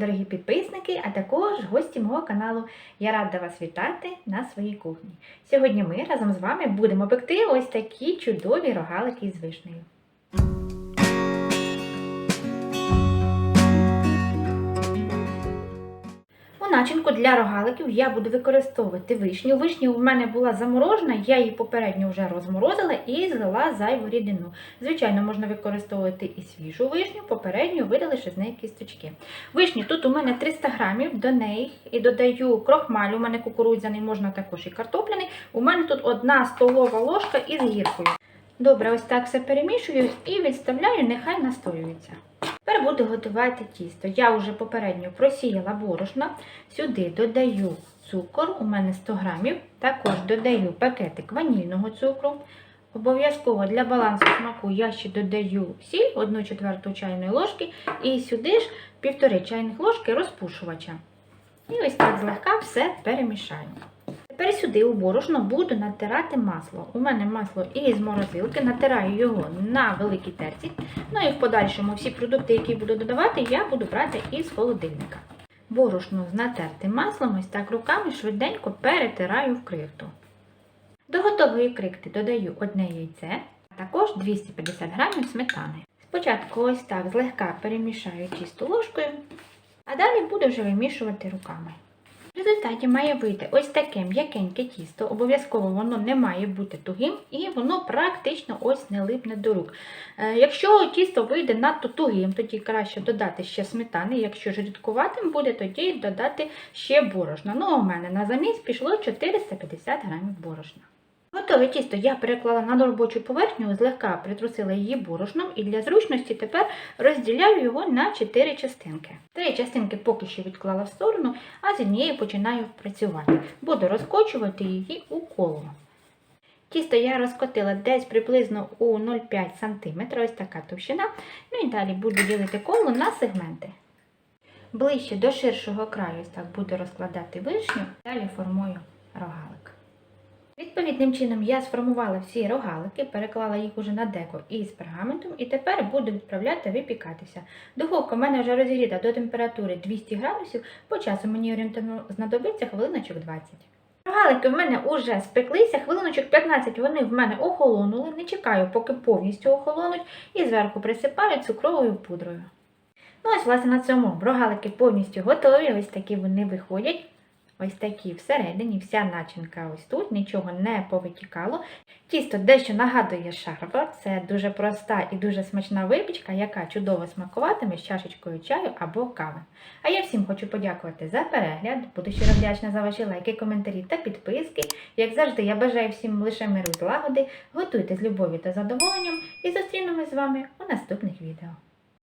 дорогі підписники, а також гості мого каналу. Я рада вас вітати на своїй кухні. Сьогодні ми разом з вами будемо пекти ось такі чудові рогалики з вишнею. Начинку для рогаликів я буду використовувати вишню. Вишня у мене була заморожена, я її попередньо вже розморозила і злила зайву рідину. Звичайно, можна використовувати і свіжу вишню, попередньо видаливши з неї кісточки. Вишні тут у мене 300 грамів, до неї і додаю крохмаль, у мене кукурудзяний, можна також і картопляний. У мене тут одна столова ложка із гіркою. Добре, ось так все перемішую і відставляю, нехай настоюється. Тепер буду готувати тісто. Я вже попередньо просіяла борошно. Сюди додаю цукор, у мене 100 грамів. Також додаю пакетик ванільного цукру. Обов'язково для балансу смаку я ще додаю сіль 1 четверту чайної ложки і сюди ж 1,5 чайних ложки розпушувача. І ось так злегка все перемішаю. Тепер сюди у борошно буду натирати масло. У мене масло із морозилки, натираю його на великій терці. Ну і в подальшому всі продукти, які буду додавати, я буду брати із холодильника. Борошно з натертим маслом ось так руками швиденько перетираю в крихту. До готової крихти додаю одне яйце, а також 250 г сметани. Спочатку ось так злегка перемішаю чисту ложкою, а далі буду вже вимішувати руками. Результаті має вийти ось таке м'якеньке тісто. Обов'язково воно не має бути тугим і воно практично ось не липне до рук. Е, Якщо тісто вийде надто тугим, тоді краще додати ще сметани. Якщо ж рідкуватим буде, тоді додати ще борошна. Ну, у мене на заміс пішло 450 грамів борошна. Готове тісто я переклала на робочу поверхню, злегка притрусила її борошном і для зручності тепер розділяю його на 4 частинки. Три частинки поки що відклала в сторону, а з однією починаю працювати. Буду розкочувати її у коло. Тісто я розкотила десь приблизно у 0,5 см, ось така товщина. Ну і далі буду ділити коло на сегменти. Ближче до ширшого краю ось так буду розкладати вишню, далі формую рогалик. Відповідним чином я сформувала всі рогалики, переклала їх уже на деко із пергаментом і тепер буду відправляти випікатися. Духовка в мене вже розігріта до температури 200 градусів, по часу мені орієнтовно знадобиться хвилиночок 20. Рогалики в мене вже спеклися, хвилиночок 15 вони в мене охолонули, не чекаю, поки повністю охолонуть, і зверху присипаю цукровою пудрою. Ну ось, власне, на цьому рогалики повністю готові, ось такі вони виходять. Ось такі всередині, вся начинка ось тут, нічого не повитікало. Тісто дещо нагадує шарва, це дуже проста і дуже смачна випічка, яка чудово смакуватиме з чашечкою чаю або кави. А я всім хочу подякувати за перегляд, буду щиро вдячна за ваші лайки, коментарі та підписки. Як завжди, я бажаю всім лише миру злагоди, готуйте з любов'ю та задоволенням і зустрінемось з вами у наступних відео.